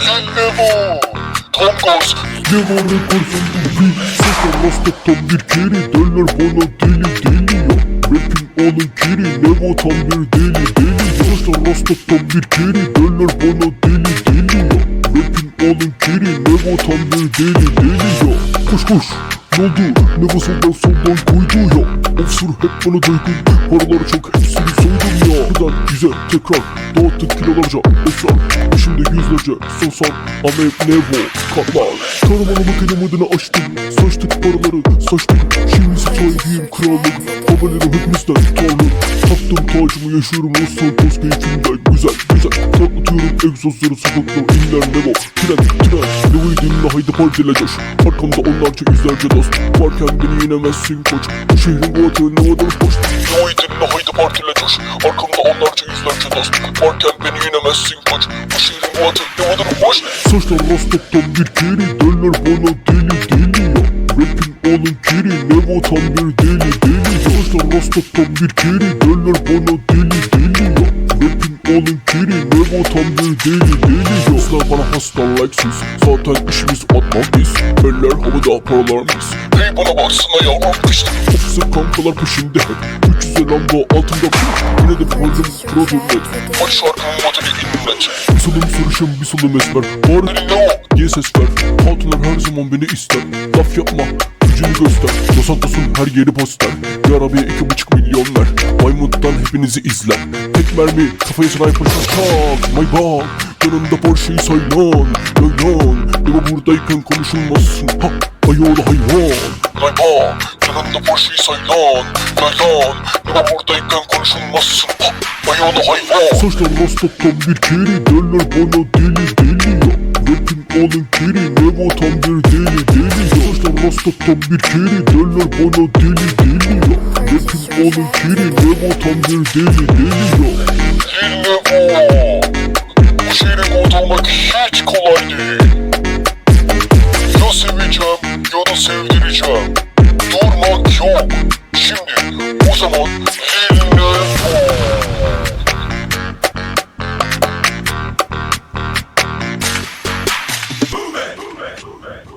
Yine bu. Tam. Ne var ne korsan bir Sesler rastlattan bir kere derler bana deli deli ya Rapin alın kiri var tam bir deli deli ya Sesler rastlattan bir kere derler bana deli deli ya Rapin alın kiri var tam bir deli deli ya Koş koş ne oldu var soldan soldan koydu ya Ofsur hep bana dökün Paraları çok hepsini soydum yüze tekrar. Dağıttık kilolarca. Esrar Şimdi yüzlerce. Sosan Ahmet Nevo katlar Karamanımı kanamadını açtım. Saçtık paraları saçtık. Şimdi sahibiyim krallık Haberlerim hepimizden tutarlı Taktım tacımı yaşıyorum Los Santos keyfimden Güzel güzel. Tatlatıyorum egzozları sokaklar inler Nevo. Tren tren. Nevo'yu haydi partile coş Arkamda onlarca yüzlerce dost Varken beni yenemezsin koç Bu şehrin bu atölye Nevo'dan hoş Yoy dinle haydi partile coş. Arkamda onlarca yüzlerce dost. Varken beni yenemezsin koç. Bu şehrin bu atı ne kadar hoş. Saçlar rastlattan bir kere derler bana deli deli ya Rapin alın kiri ne tam bir deli deli ya Saçlar rastlattan bir kere derler bana deli deli ya Rapin alın kiri ne tam bir deli deli hasta like siz Zaten işimiz atmak biz. Eller havada paralar mis Hey bana baksana yavrum işte. Ofise kankalar peşimde hep 300 lamba altında kılıç Yine de pardım prodürmet Aç şarkımın modeli inlet. Bir solum sarışın bir solum esmer. Bağırın Beni ne o? diye ses ver Hatunlar her zaman beni ister. Laf yapma gücünü göster. Los Santos'un her yeri poster. Bir arabaya iki buçuk milyon ver Maymut'tan hepinizi izler. Tek mermi kafaya sniper şak My bad Yanında Porsche'yi saylan Yaylan Deme buradayken konuşulmazsın Ha Ayoğlu hayvan Layla. Yanında Porsche'yi saylan. Yaylan. Ama buradayken konuşulmazsın. Ha, Ayağını hayvan. Saçlar rastlattan bir kere derler bana deli deli ya Rapin alın kiri ne tam bir deli deli ya Saçlar rastlattan bir kere derler bana deli deli ya Rapin alın kiri ne tam bir deli deli ya olmak hiç kolay değil. Ya seveceğim ya da sevdireceğim. Durmak yok. Şimdi o zaman dinle Move it, move it, move it.